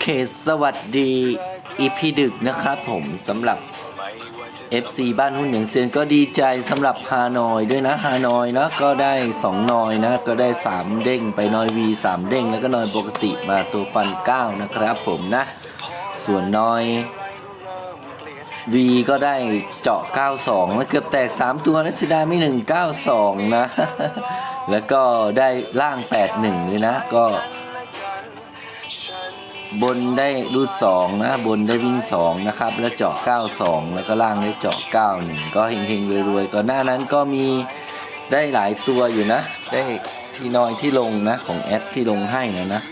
เคสวัสดีอีพีดึกนะครับผมสำหรับ FC บ้านหุ้นอย่างเซียนก็ดีใจสำหรับฮานอยด้วยนะฮานอยนะก็ได้ 2 นอยนะ ก็ได้ 3 เด้งไปนอย V 3 เด้งแล้วก็นอยปกติมาตัวฟัน 9 นะครับผมนะ ส่วนนอย V ก็ได้เจาะ 92แล้วเกือบแตก 3 ตัวนะเสียดายไม่ 192 นะ แล้วก็ได้ล่าง 81 เลยนะ ก็ บนได้รูด2นะบนได้วิ่ง2นะครับ แล้วเจาะ92แล้วก็ล่างได้เจาะ91ก็เฮงๆรวยๆก่อนหน้านั้นก็มีได้หลายตัวอยู่นะ ได้ที่น้อยที่ลงนะของแอดที่ลงให้นะนะ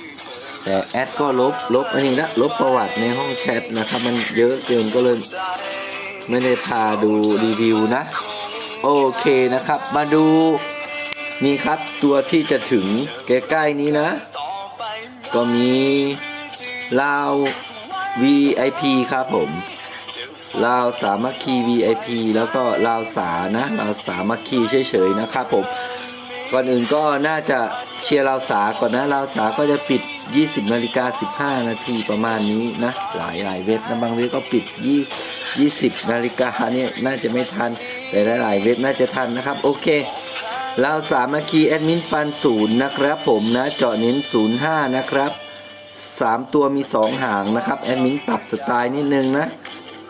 แต่แอดก็ลบลบอันนี้นะลบประวัติในห้องแชทนะครับมันเยอะเกินก็เลยไม่ได้พาดูรีวิวนะ โอเคนะครับ มาดูนี่ครับตัวที่จะถึงใกล้ๆนี้นะ ก็มี ลาว VIP ครับผมลาวสามัคคี VIP แล้วก็ลาวสานะลาวสามัคคีเฉยๆนะครับผมก่อนอื่นก็น่าจะเชียร์ลาวสาก่อนนะลาวสาก็จะปิด 20นาฬิกา15 นาทีประมาณนี้นะหลายหลายเว็บนะบางเว็บก็ปิด 20 20นาฬิกาเนี่ยน่าจะไม่ทัน แต่หลายๆเว็บน่าจะทันนะครับ โอเคลาวสามัคคีแอดมินฟันศูนย์นะครับผมนะเจาะเน้น05 นะครับ 3 ตัวมี 2 หางนะครับแอดมินปรับสไตล์นิดนึงนะ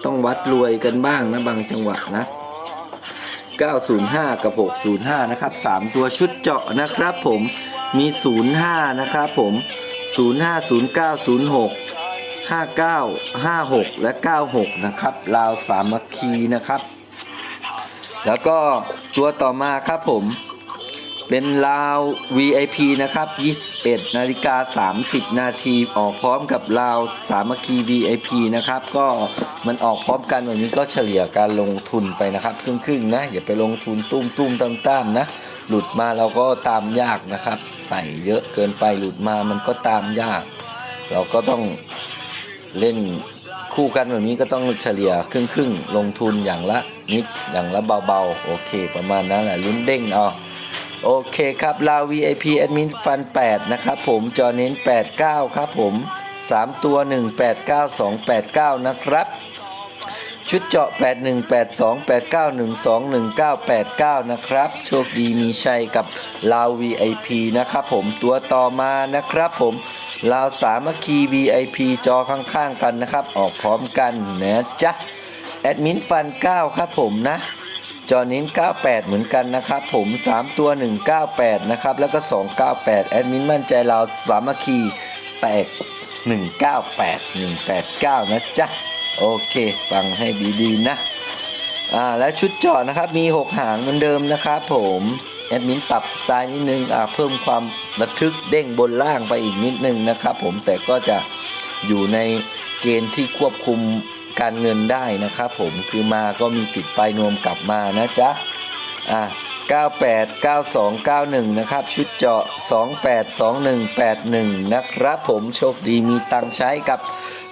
ต้องวัดรวยกันบ้างนะบางจังหวะนะ 905 กับ 605 นะครับ 3 ตัวชุดเจาะนะครับผมมี 05 นะครับผม 05 09 06 59 56 และ 96 นะครับลาวสามัคคีนะครับ แล้วก็ตัวต่อมาครับผม เป็นลาว VIP นะครับ 21 นาฬิกา 30 นาทีออกพร้อมกับลาวสามัคคี VIP นะครับ ก็มันออกพร้อมกันแบบนี้ก็เฉลี่ยการลงทุนไปนะครับ ครึ่งๆนะ อย่าไปลงทุนตุ้มตุ้มๆตามๆนะ หลุดมาเราก็ตามยากนะครับ ใส่เยอะเกินไปหลุดมามันก็ตามยาก เราก็ต้องเล่นคู่กันแบบนี้ก็ต้องเฉลี่ยครึ่งๆ ลงทุนอย่างละนิดอย่างละเบาๆ โอเค ประมาณนั้นแหละลุ้นเด้งเอา โอเคครับลาว VIP แอดมินฟัน 8 นะครับผมจอเน้น 89 ครับผม 3 ตัว 189 289 นะครับ ชุดเจาะ 81 82 89 12 19 89 นะครับ โชคดีมีชัยกับลาว VIP นะครับผมตัวต่อมานะครับผมลาวสามัคคี VIP จอข้างๆกันนะครับ ออกพร้อมกันนะจ๊ะแอดมินฟัน 9 ครับผมนะ จอนิ้น 98 เหมือนกันนะครับ ผม 3 ตัว 198 นะครับ แล้วก็ 298 แอดมินมั่นใจเราสามัคคีแตก 198 189 นะจ๊ะ โอเค ฟังให้ดีๆนะ อ่า และชุดจาะนะครับ มี 6 หางเหมือนเดิมนะครับผม แอดมินปรับสไตล์นิดนึง อ่า เพิ่มความระทึกเด้งบนล่างไปอีกนิดนึงนะครับผม แต่ก็จะอยู่ในเกณฑ์ที่ควบคุม การเงินได้นะครับผมคือมาก็มีติดไปนวมกลับมานะจ๊ะอะ98 92 91 นะครับ ชุดเจาะ 28 21 81 นะครับผมโชคดีมีตังใช้กับ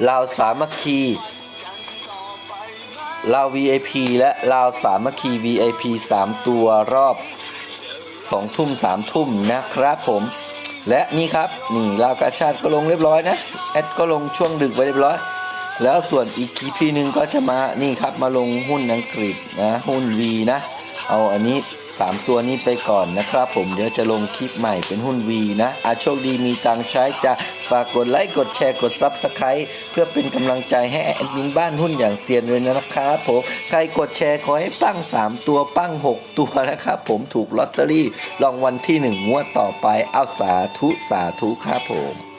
ลาวสามัคคีลาว VIP และลาวสามัคคี VIP 3 ตัวรอบ 2 ทุ่ม 3 ทุ่มนะครับผมและนี่ครับ นี่ลาวกาชาติก็ลงเรียบร้อยนะ แอดก็ลงช่วงดึกไว้เรียบร้อย แล้วส่วนอีกคีพีหนึ่งก็จะมานี่ครับมาลงหุ้นอังกฤษนะหุ้น V นะ เอาอันนี้ 3 ตัวนี้ไปก่อนนะครับผมเดี๋ยวจะลงคลิปใหม่เป็นหุ้น V นะอาโชคดีมีตังใช้จะฝากกดไลค์กดแชร์กด Subscribe เพื่อเป็นกำลังใจให้แอดมินบ้านหุ้นอย่างเซียนเลยนะครับผมใครกดแชร์ขอให้ปั้ง 3 ตัวปั้ง 6 ตัวนะครับผมถูกลอตเตอรี่รางวัลที่ 1 งวดต่อไปเอาสาธุสาธุครับผม